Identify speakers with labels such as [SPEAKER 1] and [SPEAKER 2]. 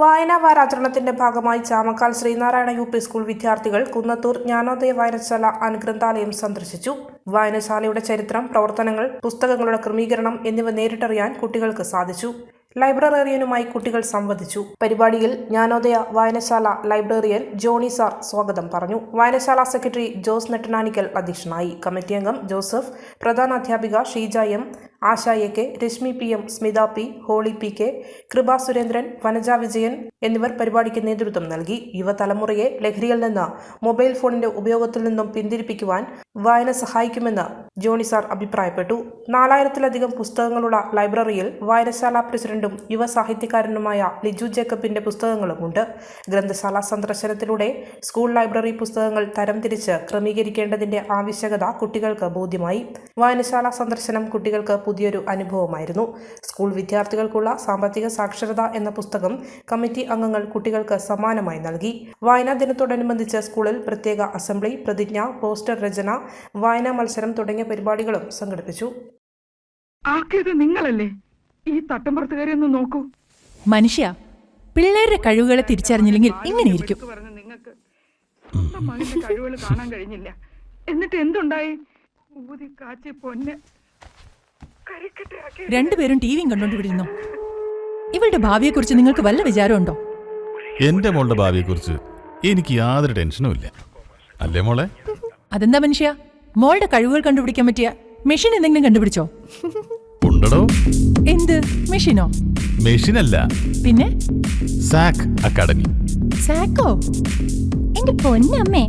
[SPEAKER 1] വായനാ വാരാചരണത്തിന്റെ ഭാഗമായി Chamakkal Sreenarayana U P school വിദ്യാർത്ഥികൾ കുന്നത്തൂർ ജ്ഞാനോദയ വായനശാല അനുഗ്രന്ഥാലയം സന്ദർശിച്ചു. വായനശാലയുടെ ചരിത്രം പ്രവർത്തനങ്ങൾ പുസ്തകങ്ങളുടെ ക്രമീകരണം എന്നിവ നേരിട്ടറിയാൻ കുട്ടികൾക്ക് സാധിച്ചു. ലൈബ്രറിയനുമായി കുട്ടികൾ സംവദിച്ചു. പരിപാടിയിൽ ജ്ഞാനോദയ വായനശാല ലൈബ്രറിയൻ ജോണി സാർ സ്വാഗതം പറഞ്ഞു. വായനശാല സെക്രട്ടറി ജോസ് നെട്ടനാനിക്കൽ അധ്യക്ഷനായി. കമ്മിറ്റി അംഗം ജോസഫ് പ്രധാന അധ്യാപിക Sheeja M Asha A K Reshmi P M Smitha P Holy P K Kripa Surendran Vanaja Vijayan എന്നിവർ പരിപാടിക്ക് നേതൃത്വം നൽകി. യുവതലമുറയെ ലഹരിയിൽ നിന്ന് മൊബൈൽ ഫോണിന്റെ ഉപയോഗത്തിൽ നിന്നും പിന്തിരിപ്പിക്കുവാൻ വായന സഹായിക്കുമെന്ന് ജോണി സാർ അഭിപ്രായപ്പെട്ടു. നാലായിരത്തിലധികം പുസ്തകങ്ങളുള്ള ലൈബ്രറിയിൽ വായനശാല പ്രസിഡന്റും യുവ സാഹിത്യകാരനുമായ ലിജു ജേക്കബിന്റെ പുസ്തകങ്ങളുമുണ്ട് ഗ്രന്ഥശാല സന്ദർശനത്തിലൂടെ സ്കൂൾ ലൈബ്രറി പുസ്തകങ്ങൾ തരംതിരിച്ച് ക്രമീകരിക്കേണ്ടതിന്റെ ആവശ്യകത കുട്ടികൾക്ക് ബോധ്യമായി. വായനശാല സന്ദർശനം കുട്ടികൾക്ക് പുതിയൊരു അനുഭവമായിരുന്നു. സ്കൂൾ വിദ്യാർത്ഥികൾക്കുള്ള സാമ്പത്തിക സാക്ഷരത എന്ന പുസ്തകം കമ്മിറ്റി അംഗങ്ങൾ കുട്ടികൾക്ക് സമ്മാനമായി നൽകി. വായനാ ദിനത്തോടനുബന്ധിച്ച് സ്കൂളിൽ പ്രത്യേക അസംബ്ലി പ്രതിജ്ഞ പോസ്റ്റർ രചന വായനാ മത്സരം തുടങ്ങിയ പരിപാടികളും സംഘടിപ്പിച്ചു.
[SPEAKER 2] നിങ്ങളല്ലേ? ഈ തട്ടമ്പുറത്തുകാരെ ഒന്ന് നോക്കൂ.
[SPEAKER 3] മനുഷ്യ പിള്ളേരുടെ കഴിവുകളെ തിരിച്ചറിഞ്ഞില്ലെങ്കിൽ ഇങ്ങനെയിരിക്കും.
[SPEAKER 2] കഴിവുകൾ കാണാൻ കഴിഞ്ഞില്ല. എന്നിട്ട് എന്തുണ്ടായി? ഊതി കാച്ചി പൊന്ന്. കരിക്കട്ടയാക്കി
[SPEAKER 3] രണ്ടുപേരും ടി വിയും കണ്ടോണ്ടിരുന്നു ഇവളുടെ ഭാവിയെക്കുറിച്ച് നിങ്ങൾക്ക് വല്ല വിചാരമുണ്ടോ?
[SPEAKER 4] എന്റെ മോളുടെ ഭാവിയെക്കുറിച്ച് എനിക്ക് യാതൊരു ടെൻഷനും ഇല്ല. അല്ലേ മോളെ?
[SPEAKER 3] അതെന്താ മനുഷ്യ? മോളുടെ കഴിവുകൾ കണ്ടുപിടിക്കാൻ പറ്റിയ മെഷീൻ എന്തെങ്കിലും കണ്ടുപിടിച്ചോ?
[SPEAKER 4] ഉണ്ടടോ.
[SPEAKER 3] എന്ത്? മെഷീനോ?
[SPEAKER 4] മെഷീനല്ല.
[SPEAKER 3] പിന്നെ?
[SPEAKER 4] സാക് അക്കാഡമി.
[SPEAKER 3] സാക്കോ?
[SPEAKER 5] എന്റെ പൊന്നമ്മേ.